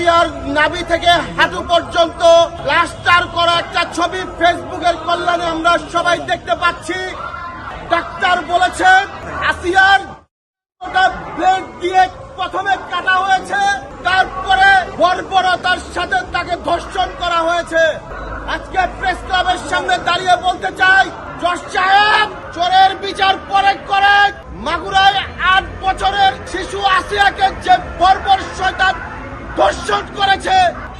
আসিয়ার নাভি থেকে হাঁটু পর্যন্ত প্লাস্টার করা একটা ছবি ফেসবুকের কল্যাণে আমরা সবাই দেখতে পাচ্ছি। ডাক্তার বলেছেন আসিয়ার ব্লেড দিয়ে প্রথমে কাটা হয়েছে, তারপরে বর্বরতার সাথে তাকে ধর্ষণ করা হয়েছে। আজকে প্রেস ক্লাবের সামনে দাঁড়িয়ে বলতে চাই, জজ সাহেব, চোরের বিচার পরে করে মাগুরায় আট বছরের শিশু আসিয়াকে যে বর্বর শয়তান ধর্ষণ করেছে,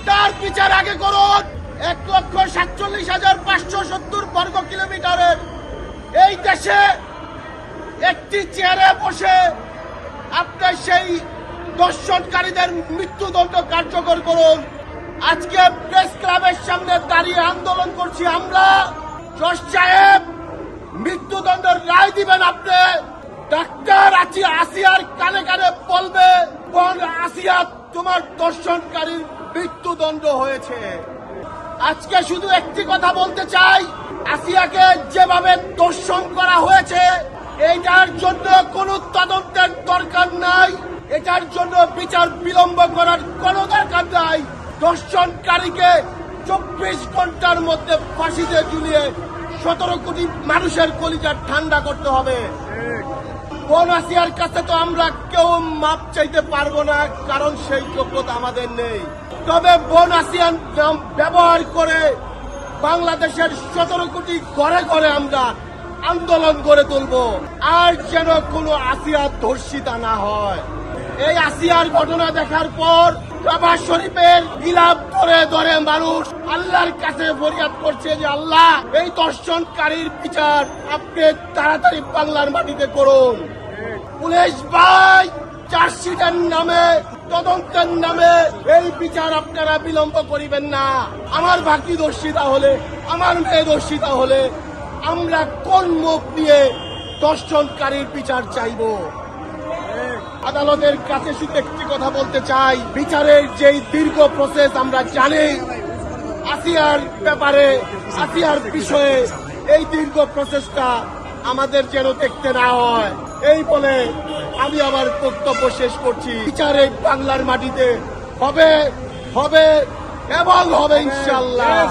তার বিচার আগে করুন। এক লক্ষ সাতচল্লিশ হাজার পাঁচশো সত্তর বর্গ কিলোমিটারের এই দেশে একটি চেয়ারে বসে আপনার সেই দর্শনকারীদের মৃত্যুদণ্ড কার্যকর করুন। আজকে প্রেস ক্লাবের সামনে দাঁড়িয়ে আন্দোলন করছি আমরা। জজ সাহেব, মৃত্যুদণ্ডের রায় দিবেন আপনি। ডাক্তার আছি আসিয়ার কানে কানে বলবে বল আসিয়া তোমার দর্শনকারীর মৃত্যুদণ্ড হয়েছে। আজকে শুধু একটি কথা বলতে চাই, আসিয়াকে যেভাবে দর্শন করা হয়েছে এইটার জন্য কোনো তদন্তের দরকার নাই। এটার জন্য বিচার বিলম্ব করার কোনো দরকার নাই। দর্শনকারীকে চব্বিশ ঘণ্টার মধ্যে ফাঁসিতে ঝুলিয়ে সতেরো কোটি মানুষের কলিজা ঠান্ডা করতে হবে। কোন আসিয়ার কাছে তো আমরা কেউ মাপ চাইতে পারব না, কারণ সেই যোগ্যতা আমাদের নেই। তবে বোন আসিয়ান নাম ব্যবহার করে বাংলাদেশের সতেরো কোটি ঘরে ঘরে আমরা আন্দোলন গড়ে তুলব। আর যেন কোনো আসিয়া ধর্ষিতা না হয়। এই আসিয়ার ঘটনা দেখার পর কাবা শরীফের গিলাপ ধরে ধরে মানুষ আল্লাহর কাছে ফরিয়াদ করছে যে, আল্লাহ, এই দর্শনকারীর বিচার আপনি তাড়াতাড়ি বাংলার মাটিতে করুন। পুলিশ ভাই, চার্জশিটের নামে, তদন্তের নামে এই বিচার আপনারা বিলম্ব করিবেন না। আমার বাকি দর্শিতা হলে আমার মেয়ে দর্শিতা হলে আমরা কোন মুখ নিয়ে দর্শনকারীর বিচার চাইব? আদালতের কাছে শুধু একটি কথা বলতে চাই, বিচারের যেই দীর্ঘ প্রসেস আমরা জানি, আসিয়ার ব্যাপারে, আসিয়ার বিষয়ে এই দীর্ঘ প্রসেসটা আমাদের যেন দেখতে না হয়। এই বলে আমি আমার বক্তব্য শেষ করছি। বিচারে বাংলার মাটিতে হবে হবে, এবং হবে ইনশাল্লাহ